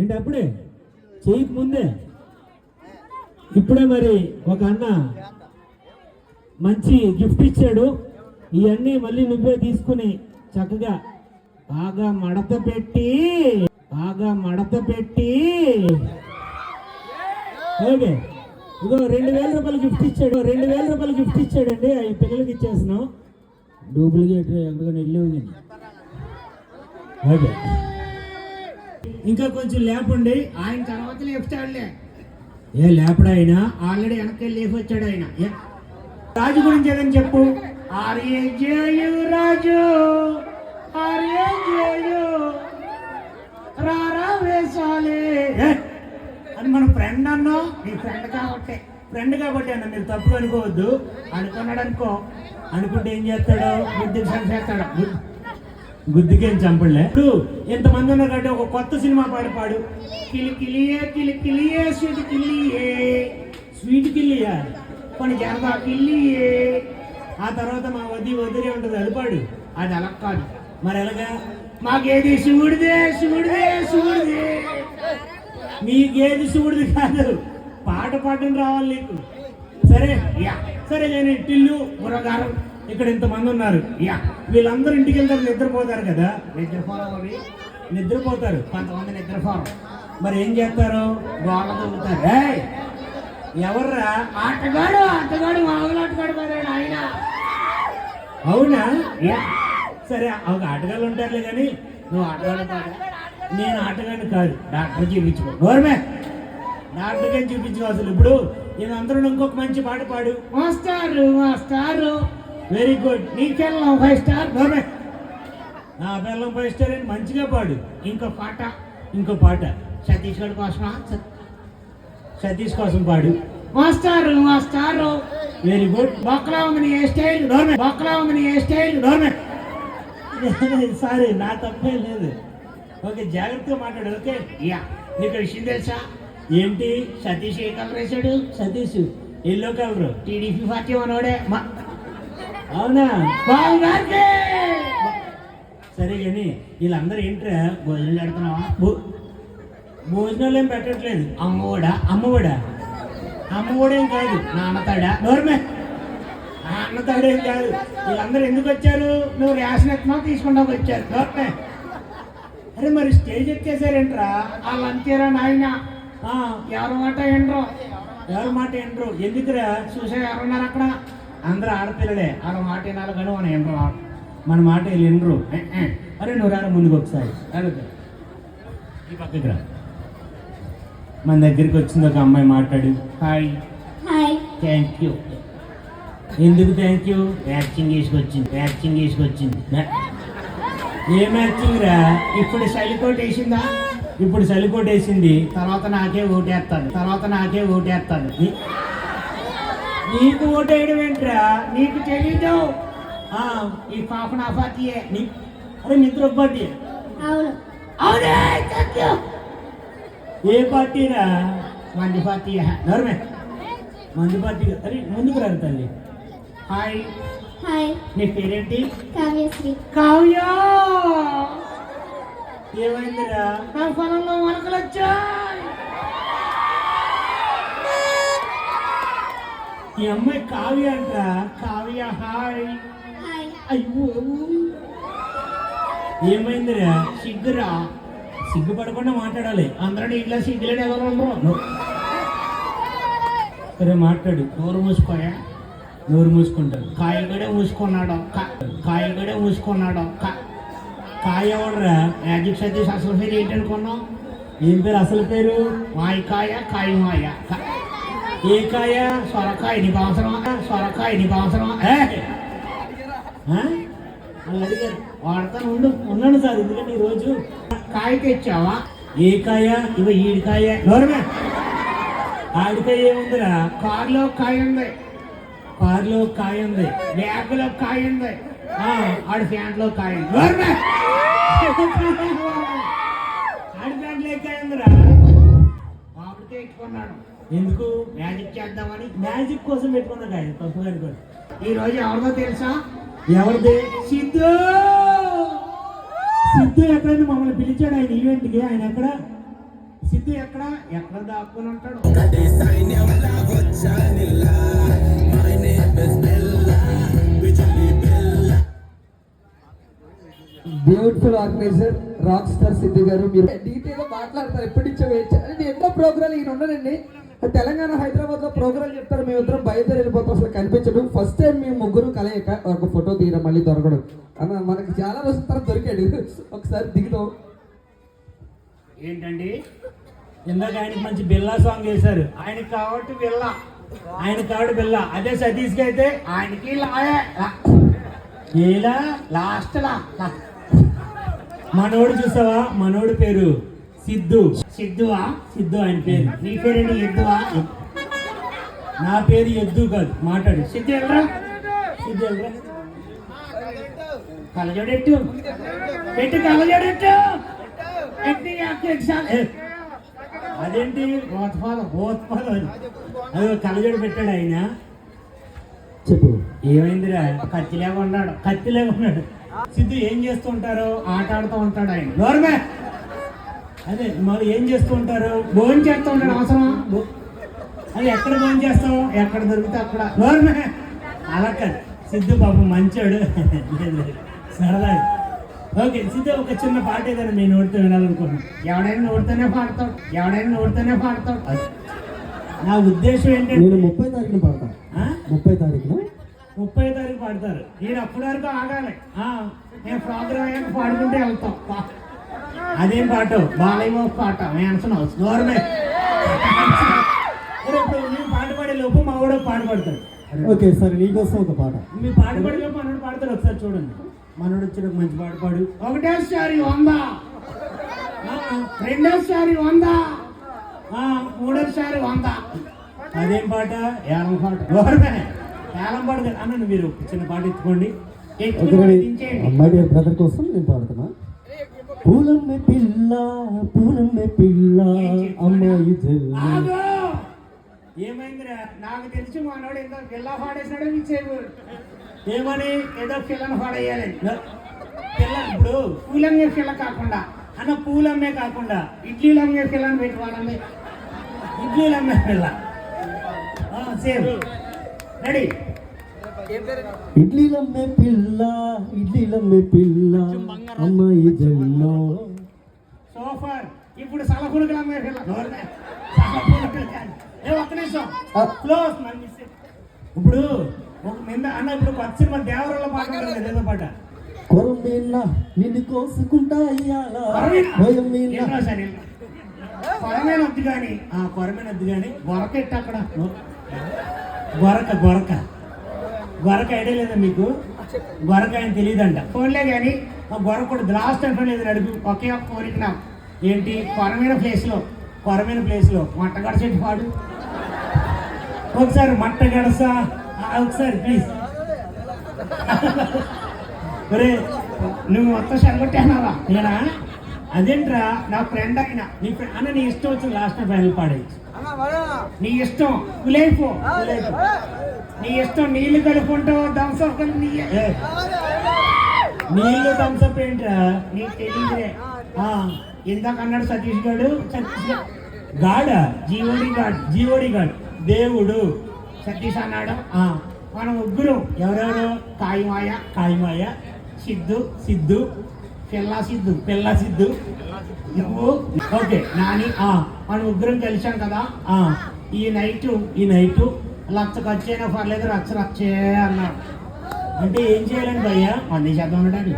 ఏంటి అప్పుడే? చేయక ముందే? ఇప్పుడే మరి ఒక అన్న మంచి గిఫ్ట్ ఇచ్చాడు. ఇవన్నీ మళ్ళీ నువ్వే తీసుకుని చక్కగా బాగా మడత పెట్టి బాగా మడత పెట్టి. ఓకే ఇదో రెండు వేల రూపాయలు గిఫ్ట్ ఇచ్చాడు. రెండు వేల రూపాయలు గిఫ్ట్ ఇచ్చాడండి. అవి పిల్లలకి ఇచ్చేస్తున్నాం. డూప్లికేట్ ఎక్కడికైనా వెళ్ళి ఓకే ఇంకా కొంచెం లేపండి. ఆయన తర్వాత లేపుతాడులే. ఏ లేపడా ఆయన? ఆల్రెడీ వెనక్కి లేపు వచ్చాడు ఆయన. రాజు గురించి ఏదని చెప్పు. జయు రాజు. జయు. రారా వేసాలి. అని మన ఫ్రెండ్ అన్నో. నీ ఫ్రెండ్ కాబట్టి. ఫ్రెండ్ కాబట్టి అన్న మీరు తప్పు అనుకోవద్దు. అనుకున్నాడు అనుకో అనుకుంటే ఏం చేస్తాడు? బుద్ధికి చంపేస్తాడు గుద్- గుద్దికేం చంపలే ఇప్పుడు ఎంతమంది ఉన్నారు ఒక కొత్త సినిమా పాడి పాడు. కిలి కిలియే కిలి కిలియే స్వీట్ కిల్లియే స్వీట్ కిల్లియా కొన్ని జనపా కిల్లియే ఆ తర్వాత మా వది వదిలే ఉంటుంది అది పాడు. అది అలా కాదు. మరి ఎలాగా? మాకేది శివుడిదే శివుడిదే శివుడిదే. మీకేది శివుడిది కాదు. పాట పాడడం రావాలి నీకు. సరే యా. సరే నేను టిల్లు గురగారు ఇక్కడ ఇంతమంది ఉన్నారు. యా వీళ్ళందరూ ఇంటికి వెళ్తారు నిద్రపోతారు కదా? నిద్రపోవడం అవి నిద్రపోతారు. కొంతమంది నిద్రపోవడం మరి ఏం చేస్తారు? దొరుకుతారు ఏయ్, ఎవర్రా? ఆటగాడు ఆటగాడు మామూలు ఆటగాడు ఆయన. అవునా? సరే ఒక ఆటగాళ్ళు ఉంటారులే కానీ నువ్వు ఆటగాడు కాదా. నేను ఆటగాడిని కాదు. డాక్టర్ చూపించుకో. గవర్మే డాక్టర్ గారిని చూపించుకో అసలు? ఇప్పుడు అందరూ ఇంకొక మంచి పాట పాడు. మాస్టారు మాస్టారు. వెరీ గుడ్ నీకెళ్ళం ఫైవ్ స్టార్ గవర్మే నా పిల్లం ఫైవ్ స్టార్ అని మంచిగా పాడు. ఇంకో పాట ఇంకో పాట. సతీష్ కోసమా? సతీష్ కోసం పాడు. మాస్టారు మాస్టారు. వెరీ గుడ్ బొక్కలా ఉంది ఏ స్టైల్? బొక్కలా ఉంది ఏ స్టైల్? గవర్నమెంట్ సారీ నా తప్పే లేదు. ఓకే జాగ్రత్తగా మాట్లాడు. ఓకే? యా. నీకు విషయం తెలుసా? ఏంటి? సతీష్ ఏ కలర్ వేసాడు Satish. Yellow colour. TDP party మనోడే మా అవునా? బాబు సరే కానీ వీళ్ళందరూ ఏంట్రా భోజనం పెడుతున్నావా? భోజనాలు ఏం పెట్టట్లేదు. అమ్మోడా అమ్మఒడా అమ్మఒడేం కాదు. నాన్నతాడా నోర్మే నాన్నతాడేం కాదు. వీళ్ళందరూ ఎందుకు వచ్చారు? నువ్వు రేషన్ ఎత్తున్నా తీసుకుంటా వచ్చారు. నోర్మే అరే మరి స్టేజ్ ఎక్కేసారేంట్రా వాళ్ళు అంతేరా నాయన? ఎవరి మాట ఏంట్రో? ఎవరి మాట ఏంట్రో? ఎందుకురా? చూసా ఎవరున్నారు అక్కడ? అందరూ ఆడపిల్లలే. వాళ్ళ మాట వినాలి కానీ మనం ఏంట్రో మన మాట వీళ్ళు వినరు. ఏ, ఏ. అరే నువ్వు రారా ముందుకు ఒకసారి. ఈ పక్కకి రా. మన దగ్గరికి వచ్చింది ఒక అమ్మాయి మాట్లాడు. హాయ్. హాయ్. Thank you. ఎందుకు థ్యాంక్ యూ? మ్యాచింగ్ వేసుకొచ్చింది మ్యాచింగ్ వేసుకొచ్చింది ఏ మ్యాచింగ్ రా? ఇప్పుడు సైలికోట్ వేసిందా? ఇప్పుడు చలికోట వేసింది. తర్వాత నాకే ఓటేస్తాడు తర్వాత నాకే ఓటేస్తాడు నీ- నీకు ఓటు వేయడం ఏంట్రా? నీకు తెలీదు. ఆ, ఈ పాప నా పార్టీయే. నీ అరే మిత్ర పార్టీ? అవును. అవునే ఏ పార్టీరా? మంది పార్టీయే. నర్మే. మంది పార్టీ అరే ముందుకు రా తల్లి? హాయ్. హాయ్. నీ పేరేంటి? కావ్యశ్రీ. కావ్య! ఏమైందిరా? నా పొలంలో మొలకలు ఈ అమ్మాయి కావ్య అంటరా కావ్య హాయ్. అయ్యో. ఏమైందిరా? సిగ్గురా? సిగ్గుపడకుండా మాట్లాడాలి. అందరూ ఇంట్లో సిగ్గులేని ఎవరు ఉండరు. సరే మాట్లాడు. నోరు మూసుకోయా? నోరు మూసుకుంటారు కాయలు కూడా మూసుకున్నాడు. కా- కాయలు కూడా మూసుకున్నాడు. కాయ ఎవడరా? మ్యాజిక్ సతీష్ అసలు పేరు ఏంటనుకున్నావు? ఏం పేరు? అసలు పేరు? మాయకాయ కాయ ఏకాయ సొరకాయ నీకు అవసరమా సొరకాయ నీకు అవసరమా ఆ? వాళ్ళు అడిగారు వాడతాను ఉండు ఉన్నాను సార్ ఎందుకంటే ఈరోజు కాయ తెచ్చావా ఏ కాయ ఇవ ఈడికాయ నోరమే ఆడికాయ ఏముందిరా కారులో కాయ ఉంది కారులో కాయ ఉంది బ్యాగ్లో కాయ ఉంది ఆ, ఆడి ప్యాంట్లో కాయ ఉంది నోరమే ఆడి ప్యాంట్లో లేక కాయ ఉందిరా మామిడి తెచ్చుకున్నాడు ఎందుకు? మ్యాజిక్ చేద్దామని. మ్యాజిక్ కోసం పెట్టుకున్న కాయ తప్పు గారి కోసం. ఈ రోజు ఎవరిదో తెలుసా? ఎవరిది? సిద్ధు! ఎక్కడ? ఎక్కడ? దాక్కుని ఉంటాడు? Beautiful organiser rock star Siddhu garu. మీరు డీటెయిల్గా మాట్లాడతారు. ఎప్పటి నుంచో వెయిట్ చేయాలి? ఎన్నో ప్రోగ్రాలు ఈయన ఉన్నాడండి. తెలంగాణ హైదరాబాద్లో ప్రోగ్రామ్ చెప్తారు. మేము ఇద్దరం బయలుదేరి వెళ్ళిపోతాం. అసలు కనిపించడం ఫస్ట్ టైం మేము ముగ్గురు కలయిక ఒక ఫోటో తీయడం మళ్ళీ దొరకడం. అన్న మనకి చాలా రోజుల తర్వాత దొరికాడు. ఒకసారి దిగుతాం. ఏంటండి? ఇందాక ఆయనకి మంచి బిల్లా సాంగ్ వేశారు? ఆయనకి కాబట్టి బిల్లా ఆయన కాబట్టి బిల్లా అదే సతీష్కి అయితే ఆయనకి లాయే. లా. ఇలా లాస్ట్ లా. మనోడు చూసావా? మనోడు పేరు సిద్ధు. సిద్ధువా? సిద్ధు ఆయన పేరు. నీ పేరేంటి ఎద్దువా? నా పేరు ఎద్దు కాదు మాట్లాడు. సిద్ధు ఎవరా? సిద్ధు ఎవరా? కలజోడెట్టు పెట్టు కలజోడెట్టు అదేంటి? గోత్పాల గోత్పాల అది కలజోడు పెట్టాడు ఆయన. చెప్పు. ఏమైందిరా? కత్తిలేక ఉన్నాడు కత్తిలే ఉన్నాడు. సిద్ధు ఏం చేస్తూ ఉంటారు ఆట ఆడుతూ ఉంటాడు ఆయన. గవర్నమెంట్ అదే మరి ఏం చేస్తూ ఉంటారు? భోజనం చేస్తూ ఉంటాడు అవసరమా? బో- అది ఎక్కడ ఫోన్ చేస్తాం ఎక్కడ దొరికితే అక్కడ. అలా కాదు సిద్ధు పాపం మంచోడు. సరదా ఓకే సిద్ధు ఒక చిన్న పాట ఏదైనా మీ నోటితో వినాలనుకున్నాను ఎవడైనా నోడితేనే పాడతాడు. ఎవడైనా నోడితేనే పాడతాడు. అది. నా ఉద్దేశం ఏంటంటే నేను ముప్పై తారీఖున పడతా ఆ? ముప్పై తారీఖున. ముప్పై తారీఖు పాడతారు. నేను అప్పటి వరకు ఆగాలి. ఆ, నేను ప్రోగ్రామ్ అయ్యాక పాడుకుంటే వెళ్తాం. అదేం పాట? బాలయ్య పాట. ఇప్పుడు పాట పాడే లోపు మా కూడా పాట పాడతాడు. ఓకే సరే నీకోసం ఒక పాట. మీ పాట పాడే లోపు మనోడు పాడతాడు ఒకసారి చూడండి. మనోడు వచ్చి మంచి పాట పాడు. ఒకటోసారి వంద. ఆ, రెండోసారి వంద. మూడోసారి వంద. అదేం పాట? ఏలం పాట. గవర్నమెంట్. ఏలం పాట. అన్న మీరు చిన్న పాట ఎత్తుకోండి. అమ్మాయి బ్రదర్ కోసం నేను పాడుతున్నా పూలమ్మె పిల్ల పూలమ్మె పిల్ల అమ్మాయి! ఏమైందిరా? నాకు తెలిసి మనోడు ఏదో పిల్ల పాడేసినాడే చేయకూడదు ఏమని? ఏదో పిల్లని పాడేయాలని పిల్ల ఇప్పుడు పూలంగే పిల్ల కాకుండా అన్న పూలు అమ్మే కాకుండా ఇడ్లీలు అమ్మే పిల్లని పెట్టి వాడండి ఇడ్లీలు అమ్మే పిల్ల సేమ్. రెడీ ఇడ్లీలమ్మే పిల్ల ఇడ్లీలమ్మే పిల్ల అమ్మాయి జల్లో సోఫర్ ఇప్పుడు సలహుడుకులు అమ్మే పిల్ల. ఒక్క నిమిషం. క్లోజ్ ఇప్పుడు ఒక నిన్న అన్న ఇప్పుడు కొత్త సినిమా దేవరలో పాట ఏదో పాట. కొరమీన నిన్ను కోసుకుంటా కొరమీన. భయమీన కొరమేన వద్దు కానీ ఆ కొరమేనద్దు కానీ గొరకెట్టు అక్కడ. గొరక గొరక. గొరక ఐడియా లేదా మీకు? గొరక ఆయన తెలియదంట. ఫోన్లే కానీ ఆ గొరకూడదు లాస్ట్ టైం లేదు అడుగు. ఒకే ఒక్క కోరిక నాకు ఏంటి? కొరమైన ప్లేస్లో కొరమైన ప్లేస్లో. మొట్టగడ చెట్టు పాడు. ఒకసారి మట్ట గడస? ఒకసారి ప్లీజ్ ఒరే నువ్వు మొత్తం సరిగొట్టేనావా నేనా? అదేంట్రా నా ఫ్రెండ్ అయినా. నీ ఫ్రె- అన్న నీ ఇష్టం వచ్చిన లాస్ట్ ఫైనల్ పాడేయచ్చు నీ ఇష్టం. కులేపు నీ ఇష్టం నీళ్ళు కలుపుకుంటావు కలిపి నీ ఏ, నీళ్ళు థమ్స్అప్ ఏంట్రా? నీకు తెలియదులే ఆ, ఇందాక అన్నాడు సతీష్ గారు సతీష్ గాడా? జీవోడి గాడు జీవోడి గాడు. దేవుడు. సతీష్ అన్నాడు. ఆ మనం ముగ్గురు. ఎవరెవరు? కాయమాయ కాయమాయ సిద్ధు సిద్ధు పిల్లా సిద్ధు పిల్ల సిద్ధు. నువ్వు ఓకే నాని ఆ మనం ముగ్గురం కలిసాం కదా ఆ ఈ నైట్ ఈ నైట్ లక్ష ఖర్చు అయినా పర్లేదు లక్ష లక్షే అన్నాడు అంటే ఏం చేయాలండి భయ్యా? అన్ని చేద్దాం అన్నాడు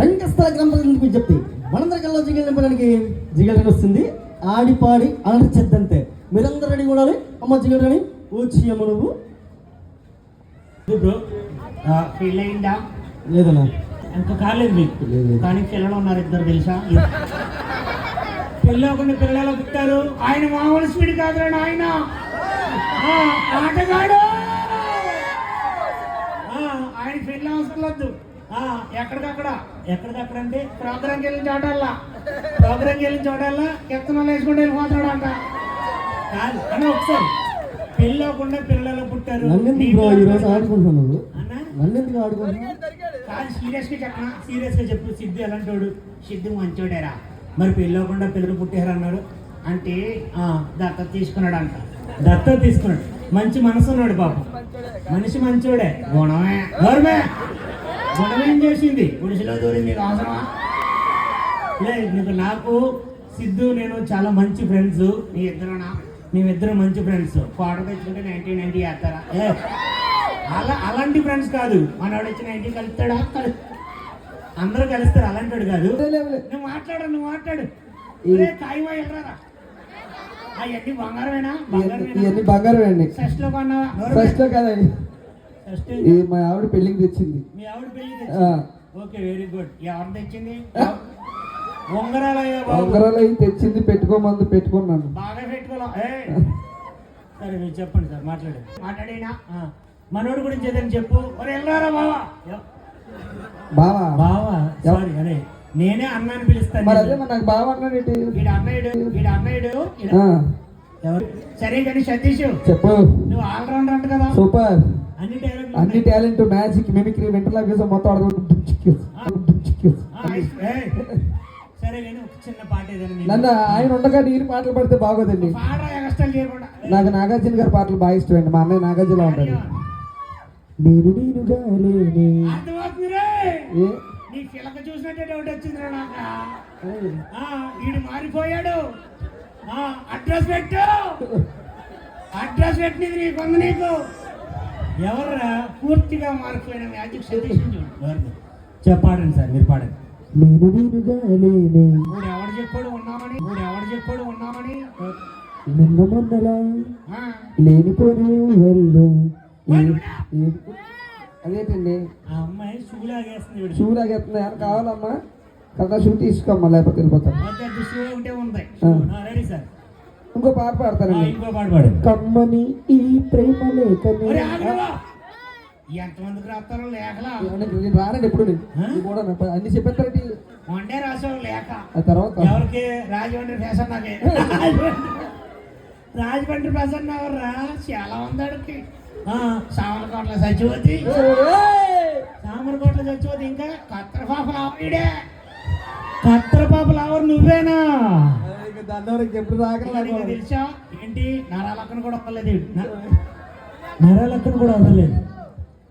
రంగస్థల గ్రంథాల విజ్ఞప్తి. మనందరికల్లా జిగల్ నింపడానికి జిగల్ వస్తుంది. ఆడి పాడి అలరి చెద్దంతే. మీరందరూ రెడీ ఉండాలి? అమ్మ జిగల్ వచ్చి అమ్మ నువ్వు. ఫీల్ అయిందా లేదన్నా. ఇంకా కాలేదు మీకు? కానీ పిల్లలు ఉన్నారు ఇద్దరు తెలుసా? పిల్లకుండా పిల్లలు పుట్టారు? ఆయన మామూలు స్పీడ్ కాదురా ఆయన ఆటగాడు! ఆ, ఆయన పెళ్ళి అవసరం వద్దు ఆ, ఎక్కడికక్కడ? ఎక్కడికక్కడ అంటే ప్రోగ్రాంకి వెళ్ళిన చోటల్లా. ప్రోగ్రాంకి వెళ్ళిన చోటల్లా ఎత్తనాలు వేసుకుంటూ వెళ్ళిపోతున్నాడు అంట. కాదు అని ఒకసారి. పెళ్ళకుండా పిల్లలు పుట్టారు? నన్నెందుకు అన్నా? నన్నెందుకు ఆడుకుంటున్నావు? కాదు సీరియస్గా చెప్పనా? సీరియస్గా చెప్పు. సిద్ధు ఎలాంటి వాడు సిద్ధు మంచోడేరా. మరి పెళ్ళవకుండా పిల్లలు పుట్టారు అన్నాడు అంటే ఆ, తీసుకున్నాడు అంట దత్త తీసుకున్నాడు. మంచి మనసు ఉన్నాడు పాపం మనిషి మంచోడే. గుణమే. గౌరవే గుణమేం చేసింది? గుడిసెలో దూరింది నీకు అవసరమా? లే నీకు నాకు సిద్ధు నేను చాలా మంచి ఫ్రెండ్స్ మీ ఇద్దరునా? మేమిద్దరం మంచి ఫ్రెండ్స్ కోడ తెచ్చుకుంటే నైన్టీన్ నైన్టీ వేస్తారా ఏ అలా అలాంటి ఫ్రెండ్స్ కాదు. మనవాడు వచ్చి నైన్టీ కలుస్తాడా? కలు అందరూ కలుస్తారు. అలాంటి వాడు కాదు. నువ్వు మాట్లాడు నువ్వు మాట్లాడు. కాయమా ఎల్రారా? అవన్నీ బంగారమేనా? బంగారమేనా? ఇవన్నీ బంగారం అండి షష్ట్లో కొన్నావా ఫస్ట్లో కదా షష్ట్ ఈ మా ఆవిడ పెళ్ళికి తెచ్చింది. మీ ఆవిడ పెళ్ళి ఆ, ఓకే వెరీ గుడ్. ఎవరు తెచ్చింది? ఉంగరాలు అవి తెచ్చింది పెట్టుకోమంది పెట్టుకున్నాను బాగా పెట్టుకోవాలా? ఏయ్! సరే మీరు చెప్పండి సార్ మాట్లాడు మాట్లాడేనా? ఆ. మనోడి గురించి ఏదైనా చెప్పు. వెళ్ళారా బావా? బావా బావా సారీ అరే నేనే అన్నాన్ని పిలుస్తాను మరి అదే నాకు బావ అన్నాడేంటి వీడు అన్నయ్యుడు వీడు అన్నయ్యుడు ఎవరు? సరే కానీ సతీష్ చెప్పు. నువ్వు ఆల్రౌండర్ అంట కదా? సూపర్. అన్ని డైలాగులు అన్ని. టాలెంట్ మ్యాజిక్ మిమిక్రీ వెంటలా వేసాం మొత్తం ఏయ్! సరే కానీ ఒక చిన్న పాట ఏదైనా నన్ను ఆయన ఉండగా నేను పాటలు పాడితే బాగోదండి. నాకు నాగార్జున గారి పాటలు బాగా ఇష్టం అండి. మా అన్నయ్య నాగార్జున ఉంటాడు. నేను నేనుగా లేనే నీ పిల్లక చూసినట్టే డౌట్ వచ్చిందిరా నాకు. ఆ, వీడు మారిపోయాడు. ఆ, అడ్రస్ పెట్టు. అడ్రస్ పెట్టినది నీకు ఉంది నీకు. ఎవర్రా? పూర్తిగా మారిపోయిన మ్యాజిక్ సతీష్ చెప్పాడండి సార్ మీరు పాడండి. నేను నేనుగా లేనే మూడు ఎవడు చెప్పాడు ఉన్నామని? మూడు ఎవడు చెప్పాడు ఉన్నామని? నిన్న మొన్నలా ఆ, లేనిపోని వెళ్ళు. అదేంటండి? ఆ అమ్మాయి షూలాగేస్తుంది వీడు. షూ లాగేస్తుంది. ఏమైనా కావాలమ్మా? కదా షూ తీసుకోమ్మా లేకపోతే సార్. ఇంకో పాట పాడతానండి. ఇంకో పాట పాడు కమ్మని ఈ ప్రేమ లేఖని. ఎంతమందికి రాస్తారో లేఖలా? నేను రానండి ఎప్పుడు? ఇది కూడా అన్ని చెప్పేస్తారండి. వండే రాసావు లేఖ. ఆ తర్వాత? ఎవరికి? రాజమండ్రి ఫ్యాషన్ నాకే. రాజమండ్రి ఫ్యాషన్ ఎవర్రా చాలా ఉంది సామర్కోట్ల సచివతి సామర్కోట్ల సచివతి ఇంకా కత్తెర పాప లావీడే కత్తెర పాప లావరు నువ్వేనా? ఎప్పుడు తెలుసా? ఏంటి? నరాలక్కన కూడా వదలలేదు నరాలక్కన కూడా వదలలేదు.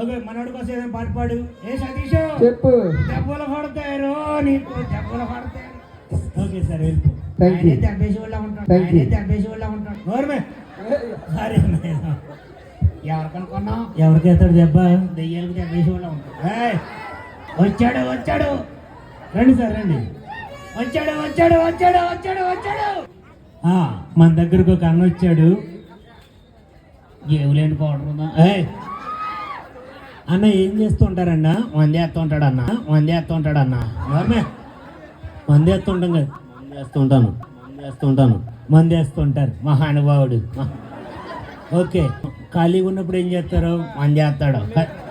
ఓకే మనోడి కోసం ఏదైనా పాట పాడు. ఏ సతీష్? చెప్పు. దెబ్బలు పడతారు నీకు దెబ్బలు పడతారు ఓకే సార్ వెళ్ళిపో. దెబ్బేసి వాళ్ళ ఉంటాడు. దెబ్బేసి వాళ్ళ ఉంటాడు. సరే. ఎవరికనుకున్నావు ఎవరికి ఎత్తాడు దెబ్బ దెయ్యాలకు వాళ్ళ ఉంటాడు! వచ్చాడు వచ్చాడు! రండి సార్ రండి. వచ్చాడు వచ్చాడు వచ్చాడు వచ్చాడు వచ్చాడు! ఆ, మన దగ్గరకు ఒక అన్న వచ్చాడు. ఏవులేంటి పౌడర్ ఉందా! అన్న ఏం చేస్తుంటారన్న? మంది వేస్తుంటాడు అన్న మంది వేస్తుంటాడు అన్న ఎవరమే? మంది వేస్తుంటాం కదా. మంది వేస్తుంటాను మంది వేస్తుంటాను మంది వేస్తుంటారు మహానుభావుడు. మహా- ఓకే. ఖాళీగా ఉన్నప్పుడు ఏం చేస్తారు? మంది వేస్తాడు. క-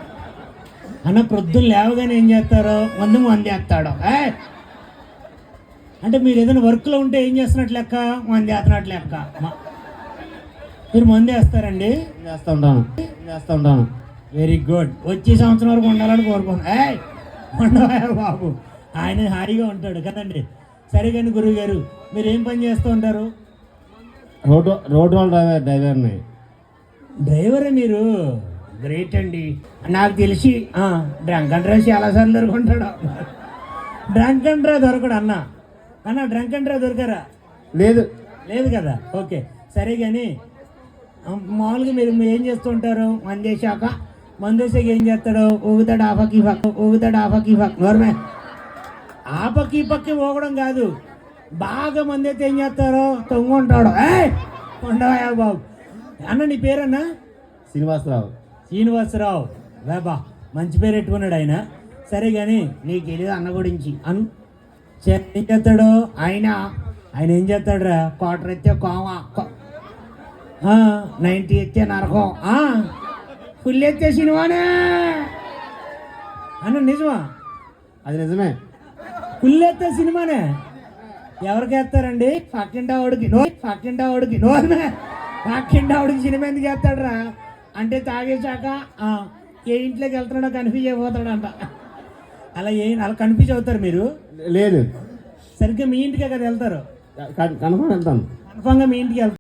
అన్న ప్రొద్దున లేవగానే ఏం చేస్తారు? మందు మంది వేస్తాడు. ఏయ్! అంటే మీరు ఏదైనా వర్క్లో ఉంటే ఏం చేస్తున్నట్లు లెక్క? మంది వేస్తున్నట్లు లెక్క. మీరు మంది వేస్తారండి? వేస్తూ ఉంటాను. వేస్తూ ఉంటాను. Very good. వచ్చే సంవత్సరం వరకు ఉండాలని ఏయ్ ఉండవా బాబు. ఆయన హాయిగా ఉంటాడు కదండి. సరే కానీ గురువు గారు మీరు ఏం పని చేస్తూ ఉంటారు? రోడ్ రోడ్ రోల్ డ్రైవర్ డ్రైవర్ని. డ్రైవరే మీరు? గ్రేట్ అండి. నాకు తెలిసి డ్రంక్ అండ్ డ్రైవ్ చాలాసార్లు దొరుకుంటాడు. డ్రంక్ అండ్ డ్రైవ్ దొరకడు అన్న. అన్న డ్రంక్ అండ్ డ్రైవ్ దొరకరా? లేదు. లేదు కదా? ఓకే. సరే కానీ మామూలుగా మీరు ఏం చేస్తుంటారు? మందేశాక మందేశాక ఏం చేస్తాడు? ఊగుతాడు ఆ పక్క ఊగుతాడు ఆ పక్క నోర్మే. ఆ పక్క ఊగడం కాదు. బాగా మంది అయితే ఏం చేస్తారో? తొంగుంటాడు. ఏయ్! ఉండవా బాబు. అన్న నీ పేరన్నా? శ్రీనివాసరావు. శ్రీనివాసరావు. బాబా మంచి పేరు పెట్టుకున్నాడు ఆయన. సరే కానీ నీకు తెలియదు అన్న గురించి. అన్ ఏం చేస్తాడు ఆయన. ఆయన ఏం చేస్తాడురా? క్వార్టర్ ఎత్తే కోమ. నైంటీ ఎత్తే నరకం. ఆ, ఫుల్ ఎత్తే సినిమానే. అన్న నిజమా? అది నిజమే. ఫుల్ ఎత్తే సినిమానే? ఎవరికి వేస్తారండి పక్కింటా వాడికి నో పక్కింటా వాడికి నో పక్కింటా వాడికి సినిమా ఎందుకు వేస్తాడురా అంటే తాగేశాక ఆ, ఏ ఇంట్లోకి వెళ్తున్నాడో కన్ఫ్యూజ్ అయిపోతాడంట. అలా ఏ అలా కన్ఫ్యూజ్ అవుతారు మీరు? లేదు. సరిగ్గా మీ ఇంటికే కదా వెళ్తారు? కనుక్కొని వెళ్తాను. కన్ఫామ్గా మీ ఇంటికి వెళ్తారు.